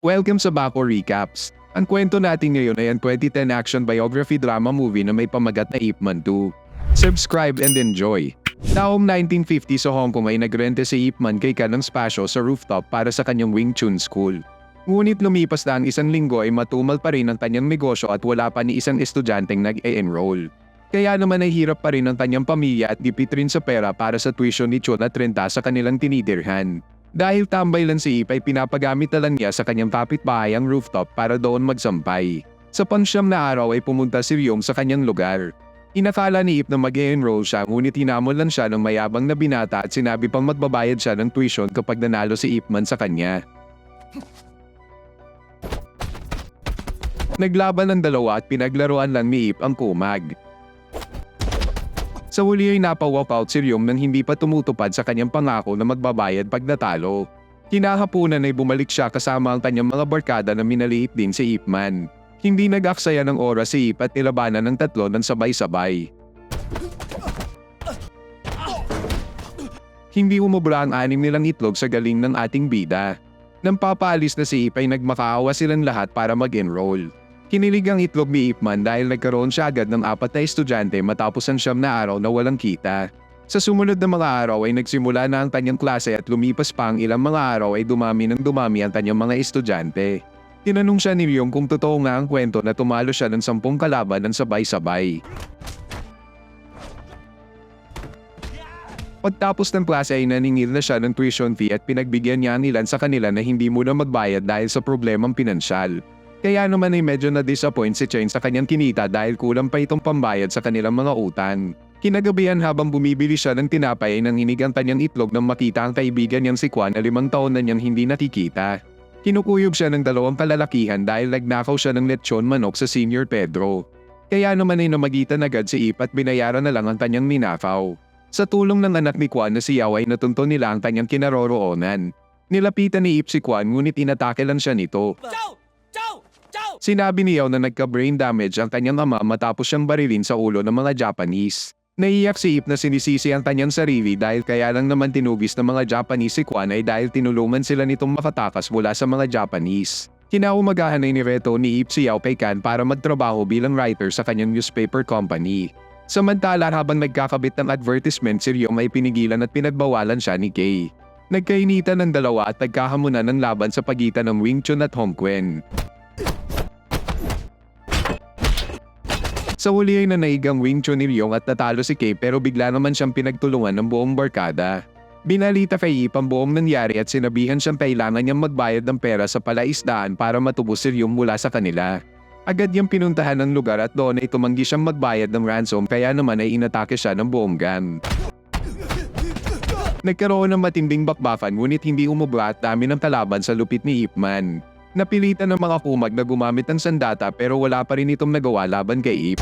Welcome sa Bako Recaps. Ang kwento natin ngayon ay ang 2010 action biography drama movie na may pamagat na Ip Man 2. Subscribe and enjoy. Taong 1950 sa Hong Kong ay nagrente si Ip Man kay Ka ng spasyo sa rooftop para sa kanyang Wing Chun School. Ngunit lumipas na ang isang linggo ay matumal pa rin ang kanyang negosyo at wala pa ni isang estudyanteng nag-e-enroll. Kaya naman ay hirap pa rin ang kanyang pamilya at dipit rin sa pera para sa tuition ni Chun at renta sa kanilang tinitirhan. Dahil tambay lang si Ip ay pinapagamit na lang niya sa kanyang kapitbahay ang rooftop para doon magsampay. Sa pansyam na araw ay pumunta si Ryong sa kanyang lugar. Inakala ni Ip na mag enroll siya ngunit hinamon lang siya ng mayabang na binata at sinabi pang magbabayad siya ng tuition kapag nanalo si Ipman sa kanya. Naglaban ng dalawa at pinaglaruan lang ni Ip ang kumag. Sa huli ay napa-walkout si Ryong nang hindi pa tumutupad sa kanyang pangako na magbabayad pag natalo. Kinahapunan ay bumalik siya kasama ang kanyang mga barkada na minaliit din si Ipman. Hindi nag-aksaya ng oras si Ip at nilabanan ng tatlo ng sabay-sabay. Hindi umubra ang anim nilang itlog sa galing ng ating bida. Nang papaalis na si Ip ay nagmakaawa silang lahat para mag-enroll. Kinilig ang itlog ni Ipman dahil nagkaroon siya agad ng apat na estudyante matapos ang siyam na araw na walang kita. Sa sumunod na mga araw ay nagsimula na ang kanyang klase at lumipas pa ang ilang mga araw ay dumami ng dumami ang kanyang mga estudyante. Tinanong siya ni Ryong kung totoo nga ang kwento na tumalo siya ng sampung kalaban ng sabay-sabay. Pagtapos ng klase ay naningil na siya ng tuition fee at pinagbigyan niya ang ilan sa kanila na hindi muna magbayad dahil sa problemang pinansyal. Kaya naman ay medyo na-disappoint si Chen sa kanyang kinita dahil kulang pa itong pambayad sa kanilang mga utang. Kinagabihan habang bumibili siya ng tinapay ay nanginig ang kanyang itlog nang makita ang kaibigan niyang si Kwan na limang taon na niyang hindi nakikita. Kinukuyog siya ng dalawang kalalakihan dahil nagnakaw siya ng lechon manok sa Senior Pedro. Kaya naman ay namagitan agad si Ip at binayaran na lang ang kanyang ninakaw. Sa tulong ng anak ni Kwan na si Yao ay natunto nila ang kanyang kinaroroonan. Nilapitan ni Ip si Kwan ngunit inatake lang siya nito. Sinabi ni Yao na nagka-brain damage ang kanyang ama matapos siyang barilin sa ulo ng mga Japanese. Naiyak si Ip na sinisisi ang kanyang sarili dahil kaya lang naman tinubis ng mga Japanese si Kwan ay dahil tinulungan sila nitong makatakas mula sa mga Japanese. Kinaumagahan ay nireto ni Ip si Yao kay Kan para magtrabaho bilang writer sa kanyang newspaper company. Samantala habang nagkakabit ng advertisement si Ryong ay pinigilan at pinagbawalan siya ni Kay. Nagkainitan ng dalawa at nagkahamunan ng laban sa pagitan ng Wing Chun at Hong Kwen. Sa huli ay nanaig ang Wing Chun ni Ryong at natalo si Kay pero bigla naman siyang pinagtulungan ng buong barkada. Binalita kay Ip ang buong nangyari at sinabihan siyang kailangan niyang magbayad ng pera sa palaisdaan para matubos si Ryong mula sa kanila. Agad niyang pinuntahan ng lugar at doon ay tumanggi siyang magbayad ng ransom kaya naman ay inatake siya ng buong gang. Nagkaroon ng matinding bakbakan ngunit hindi umubra at dami ng kalaban sa lupit ni Ipman. Napilitan ng mga kumag na gumamit ng sandata pero wala pa rin itong nagawa laban kay Ip.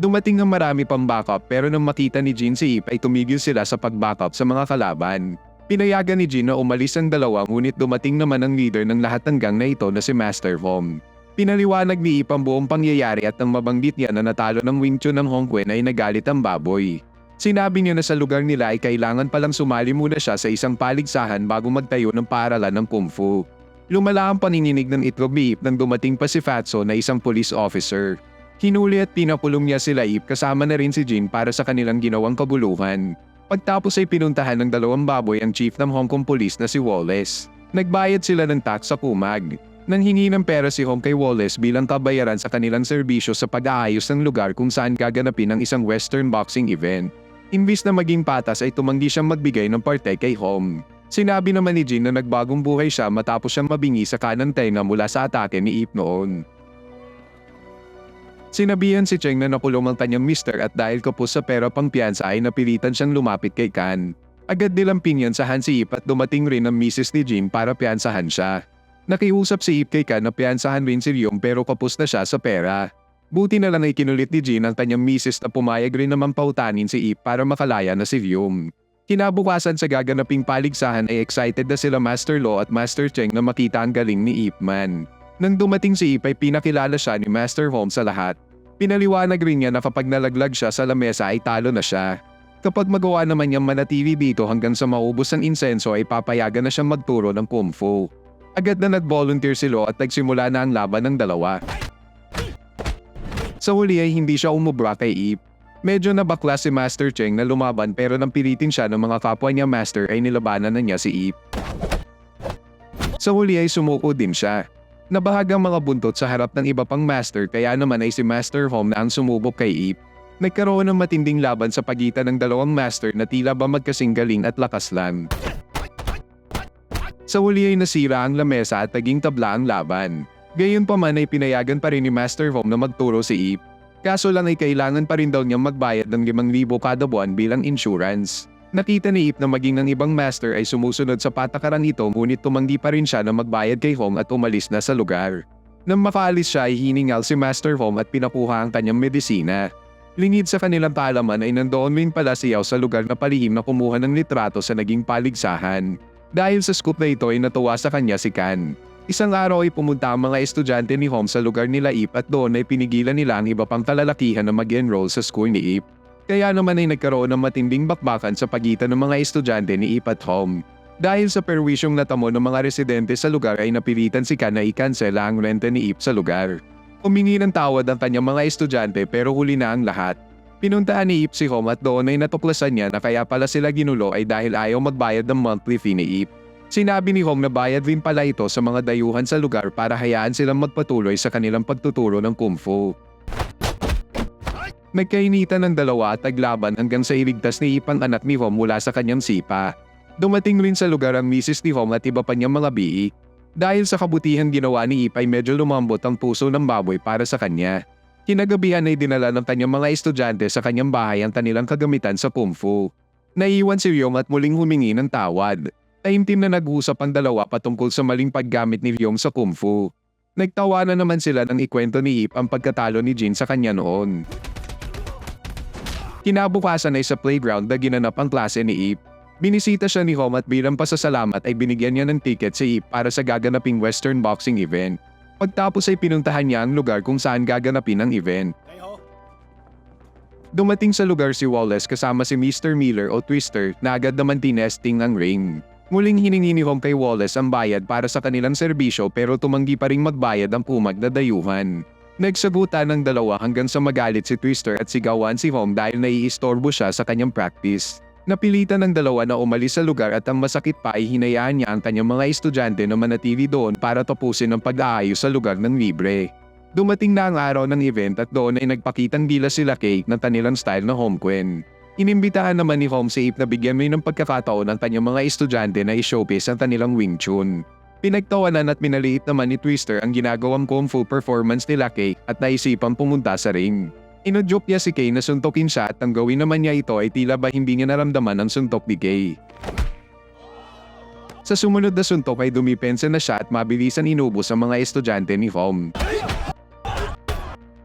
Dumating ang marami pang backup pero nang makita ni Jin si Ip ay tumigil sila sa pag-backup sa mga kalaban. Pinayagan ni Jin na umalis ang dalawa ngunit dumating naman ang leader ng lahat ng gang na ito na si Master Vom. Pinaliwanag ni Ip ang buong pangyayari at nang mabanggit niya na natalo ng Wing Chun ng Hong Kwen ay nagalit ang baboy. Sinabi niya na sa lugar nila ay kailangan palang sumali muna siya sa isang paligsahan bago magtayo ng paaralan ng Kung Fu. Lumala ang panininig ng itlog ni Ip nang dumating pa si Fatso na isang police officer. Hinuli at pinapulong niya sila Ip kasama na rin si Jin para sa kanilang ginawang kabuluhan. Pagtapos ay pinuntahan ng dalawang baboy ang chief ng Hong Kong Police na si Wallace. Nagbayad sila ng tax sa kumag. Nang hingi ng pera si Hong kay Wallace bilang kabayaran sa kanilang serbisyo sa pag-aayos ng lugar kung saan gaganapin ang isang western boxing event. Imbis na maging patas ay tumanggi siyang magbigay ng parte kay Hong. Sinabi naman ni Jin na nagbagong buhay siya matapos siyang mabingi sa kanang tenga mula sa atake ni Ip noon. Sinabihan si Cheng na nakulong ang kanyang mister at dahil kapos sa pera pang piyansa ay napilitan siyang lumapit kay Kan. Agad nilang pinyansahan si Ip at dumating rin ang misis ni Jin para piyansahan siya. Nakiusap si Ip kay Kan na piyansahan rin si Ryong pero kapos na siya sa pera. Buti na lang ay kinulit ni Jin ang kanyang misis na pumayag rin naman pautanin si Ip para makalaya na si Ryong. Kinabukasan sa gaganaping paligsahan ay excited na sila Master Law at Master Cheng na makita ang galing ni Ip Man. Nang dumating si Ip ay pinakilala siya ni Master Holmes sa lahat. Pinaliwanag rin niya na kapag nalaglag siya sa lamesa ay talo na siya. Kapag magawa naman niyang manatili dito hanggang sa maubos ang insenso ay papayagan na siyang magturo ng kung fu. Agad na nag-volunteer si Lo at nagsimula na ang laban ng dalawa. Sa huli ay hindi siya umubra kay Ip. Medyo nabakla si Master Cheng na lumaban pero nang pilitin siya ng mga kapwa niya Master ay nilabanan na niya si Ip. Sa huli ay sumuko din siya. Nabahagang mga buntot sa harap ng iba pang Master kaya naman ay si Master Home na ang sumubok kay Ip. Nagkaroon ng matinding laban sa pagitan ng dalawang Master na tila ba magkasing galing at lakas lang. Sa huli ay nasira ang lamesa at naging tabla ang laban. Gayunpaman ay pinayagan pa rin ni Master Home na magturo si Ip. Kaso lang ay kailangan pa rin daw niyang magbayad ng 5,000 kada buwan bilang insurance. Nakita ni Ip na maging ng ibang master ay sumusunod sa patakaran nito ngunit tumanggi pa rin siya na magbayad kay Home at umalis na sa lugar. Nang makaalis siya ay hiningal si Master Home at pinakuha ang kanyang medisina. Lingid sa kanilang kaalaman ay nandoon rin pala si Yao sa lugar na palihim na kumuha ng litrato sa naging paligsahan. Dahil sa scoop na ito ay natuwa sa kanya si Kan. Isang araw ay pumunta ang mga estudyante ni Home sa lugar nila Ip at doon ay pinigilan nila ang iba pang kalalakihan na mag-enroll sa school ni Ip. Kaya naman ay nagkaroon ng matinding bakbakan sa pagitan ng mga estudyante ni Ip at Home. Dahil sa perwisyong natamo ng mga residente sa lugar ay napilitan si Kan na ikansela ang renta ni Ip sa lugar. Humingi ng tawad ang kanyang mga estudyante pero huli na ang lahat. Pinuntaan ni Ip si Home at doon ay natuklasan niya na kaya pala sila ginulo ay dahil ayaw magbayad ng monthly fee ni Ip. Sinabi ni Hong na bayad din pala ito sa mga dayuhan sa lugar para hayaan silang magpatuloy sa kanilang pagtuturo ng kung fu. Nagkainitan ng dalawa at naglaban hanggang sa iligtas ni Ip ang anak ni Hom mula sa kanyang sipa. Dumating rin sa lugar ang misis ni Hom at iba pa niyang mga biik. Dahil sa kabutihan ginawa ni Ip ay medyo lumambot ang puso ng baboy para sa kanya. Kinagabihan ay dinala ng kanyang mga estudyante sa kanyang bahay ang kanilang kagamitan sa kung fu. Naiiwan si Yom at muling humingi ng tawad. Taimtim na nag-usap ang dalawa patungkol sa maling paggamit ni Yom sa kung fu. Nagtawa na naman sila nang ikwento ni Ip ang pagkatalo ni Jin sa kanya noon. Kinabukasan ay sa playground na ginanap ang klase ni Ip. Binisita siya ni Home at bilang pasasalamat ay binigyan niya ng ticket si Ip para sa gaganaping Western Boxing event. Pagtapos ay pinuntahan niya ang lugar kung saan gaganapin ang event. Dumating sa lugar si Wallace kasama si Mr. Miller o Twister na agad naman tinesting ang ring. Muling hiningi ni Home kay Wallace ang bayad para sa kanilang serbisyo pero tumanggi pa ring magbayad ang pumag na dayuhan. Nagsagutan ng dalawa hanggang sa magalit si Twister at sigawan si Home dahil naiistorbo siya sa kanyang practice. Napilitan ng dalawa na umalis sa lugar at ang masakit pa ay hinayaan niya ang kanyang mga estudyante na manatili doon para tapusin ang pag-aayos sa lugar ng libre. Dumating na ang araw ng event at doon ay nagpakitang gila sila cake ng kanilang style na home queen. Inimbitahan naman ni Home Ip na bigyan mo ng pagkakataon ang kanyang mga estudyante na i-showcase ang kanilang Wing Chun. Pinagtawanan at minaliit naman ni Twister ang ginagawang kung fu performance nila Kay at naisipang pumunta sa ring. Inojoke niya si Kay na suntokin siya at ang gawin naman niya ito ay tila ba hindi niya naramdaman ang suntok ni Kay. Sa sumunod na suntok ay dumipensa na siya at mabilisan inubos ang mga estudyante ni Home.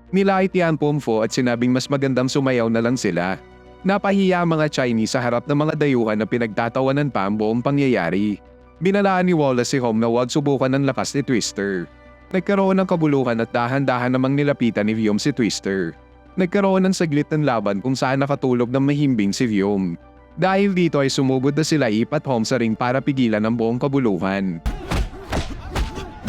Nilait Pumfo at sinabing mas magandang sumayaw na lang sila. Napahiya ang mga Chinese sa harap ng mga dayuhan na pinagtatawanan pa ang buong pangyayari. Binalaan ni Wallace si Home na huwag subukan ng lakas ni Twister. Nagkaroon ng kabuluhan at dahan-dahan namang nilapitan ni Viom si Twister. Nagkaroon ng saglit ng laban kung saan nakatulog ng mahimbing si Viom. Dahil dito ay sumugod na sila Ip at Home sa ring para pigilan ang buong kabuluhan.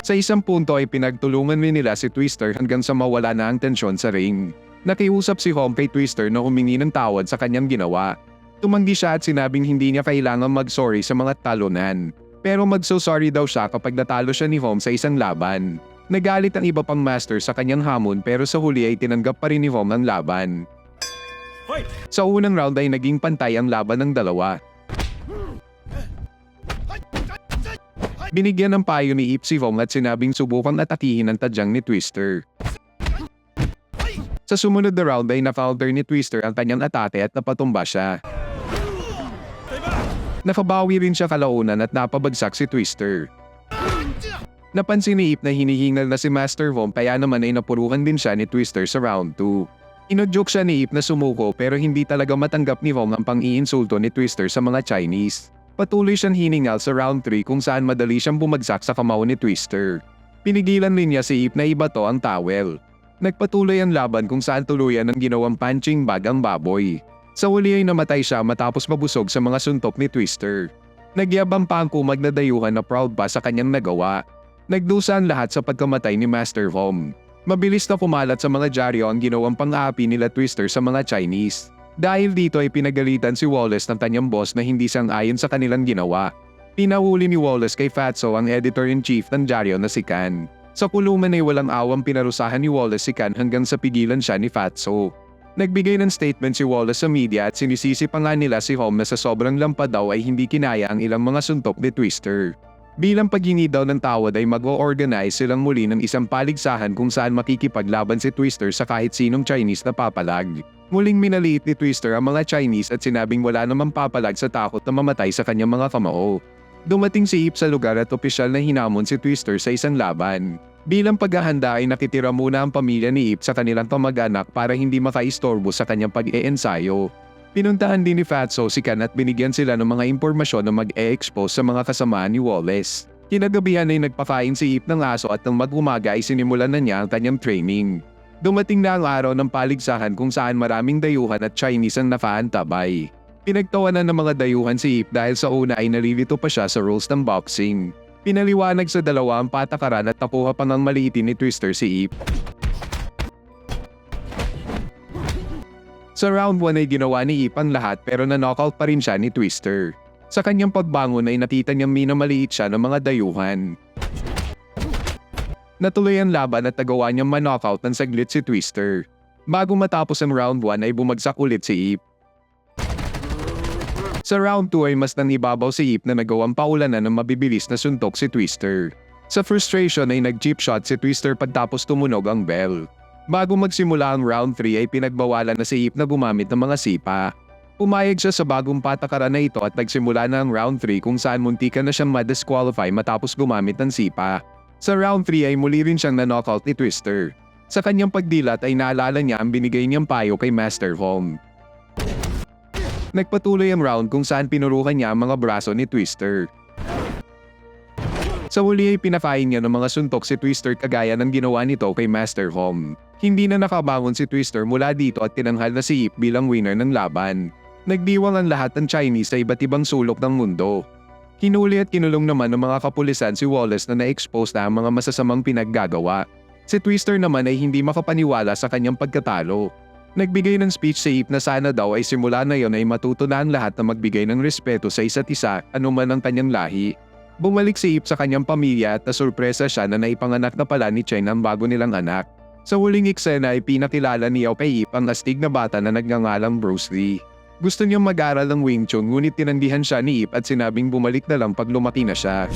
Sa isang punto ay pinagtulungan nila si Twister hanggang sa mawala na ang tensyon sa ring. Nakiusap si Home kay Twister na humingi ng tawad sa kanyang ginawa. Tumanggi siya at sinabing hindi niya kailangan mag-sorry sa mga talunan. Pero magso-sorry daw siya kapag natalo siya ni Home sa isang laban. Nagalit ang iba pang master sa kanyang hamon pero sa huli ay tinanggap pa rin ni Home ang laban. Sa unang round ay naging pantay ang laban ng dalawa. Binigyan ng payo ni Ip si Home at sinabing subukan atakihin ang tadyang ni Twister. Sa sumunod na round ay na-counter ni Twister ang kanyang atake at napatumba siya. Nakabawi rin siya kalaunan at napabagsak si Twister. Napansin ni Ip na hinihingal na si Master Vom kaya naman ay napurukan din siya ni Twister sa round 2. Inojoke siya ni Ip na sumuko pero hindi talaga matanggap ni Vom ang pang-iinsulto ni Twister sa mga Chinese. Patuloy siyang hiningal sa round 3 kung saan madali siyang bumagsak sa kamao ni Twister. Pinigilan rin niya si Ip na ibato ang towel. Nagpatuloy ang laban kung saan tuluyan ng ginawang punching bag ang baboy. Sa huli ay namatay siya matapos mabusog sa mga suntok ni Twister. Nagyabang pa ang kumag na dayuhan na proud pa sa kanyang nagawa. Nagdusa ang lahat sa pagkamatay ni Master Home. Mabilis na kumalat sa mga dyaryo ang ginawang pang-aapi nila Twister sa mga Chinese. Dahil dito ay pinagalitan si Wallace ng kanyang boss na hindi sang-ayon sa kanilang ginawa. Pinahuli ni Wallace kay Fatso ang editor-in-chief ng dyaryo na si Kan. Sa puluman ay walang awang pinarusahan ni Wallace si Kan hanggang sa pigilan siya ni Fatso. Nagbigay ng statement si Wallace sa media at sinisisi pa nga nila si Home na sa sobrang lampa daw ay hindi kinaya ang ilang mga suntok ni Twister. Bilang paghingi daw ng tawad ay mag-o-organize silang muli ng isang paligsahan kung saan makikipaglaban si Twister sa kahit sinong Chinese na papalag. Muling minaliit ni Twister ang mga Chinese at sinabing wala namang papalag sa takot na mamatay sa kanyang mga kamao. Dumating si Ip sa lugar at opisyal na hinamon si Twister sa isang laban. Bilang paghahanda ay nakitira muna ang pamilya ni Ip sa kanilang pamag-anak para hindi makaistorbo sa kanyang pag-e-ensayo. Pinuntahan din ni Fatso si Kan at binigyan sila ng mga impormasyon na mag-e-expose sa mga kasamaan ni Wallace. Kinagabihan ay nagpakain si Ip ng aso at nang mag-umaga ay sinimulan na niya ang kanyang training. Dumating na ang araw ng paligsahan kung saan maraming dayuhan at Chinese ang nakaantabay. Pinagtawanan ng mga dayuhan si Ip dahil sa una ay nalilito pa siya sa rules ng boxing. Pinaliwanag sa dalawa ang patakaran at nakuha pa ng maliitin ni Twister si Ip. Sa round 1 ay ginawa ni Ip ang lahat pero na-knockout pa rin siya ni Twister. Sa kanyang pagbangon ay nakita niyang minamaliit siya ng mga dayuhan. Natuloy ang laban at nagawa niyang man-knockout ng saglit si Twister. Bago matapos ang round 1 ay bumagsak ulit si Ip. Sa round 2 ay mas nanibabaw si Ip na nagawang paulanan ng mabibilis na suntok si Twister. Sa frustration ay nag-chip shot si Twister pagtapos tumunog ang bell. Bago magsimula ang round 3 ay pinagbawalan na si Ip na gumamit ng mga sipa. Pumayag siya sa bagong patakaran na ito at nagsimula na ang round 3 kung saan muntikan na siyang ma-disqualify matapos gumamit ng sipa. Sa round 3 ay muli rin siyang na-knockout ni Twister. Sa kanyang pagdilat ay naalala niya ang binigay niyang payo kay Master Home. Nagpatuloy ang round kung saan pinurukan niya ang mga braso ni Twister. Sa huli ay pinakain niya ng mga suntok si Twister kagaya ng ginawa nito kay Master Home. Hindi na nakabangon si Twister mula dito at tinanghal na si Ip bilang winner ng laban. Nagdiwang ang lahat ng Chinese sa iba't ibang sulok ng mundo. Hinuli at kinulong naman ng mga kapulisan si Wallace na na-expose na ang mga masasamang pinaggagawa. Si Twister naman ay hindi makapaniwala sa kanyang pagkatalo. Nagbigay ng speech si Ip na sana daw ay simula na yon ay matuto na ang lahat na magbigay ng respeto sa isa't isa anuman ang kanyang lahi. Bumalik si Ip sa kanyang pamilya at nasurpresa siya na naipanganak na pala ni Chen ang bago nilang anak. Sa huling eksena ay pinakilala ni Yao kay Ip ang astig na bata na nagngangalang Bruce Lee. Gusto niyang mag-aral ng Wing Chun ngunit tinandihan siya ni Ip at sinabing bumalik na lang pag lumaki na siya.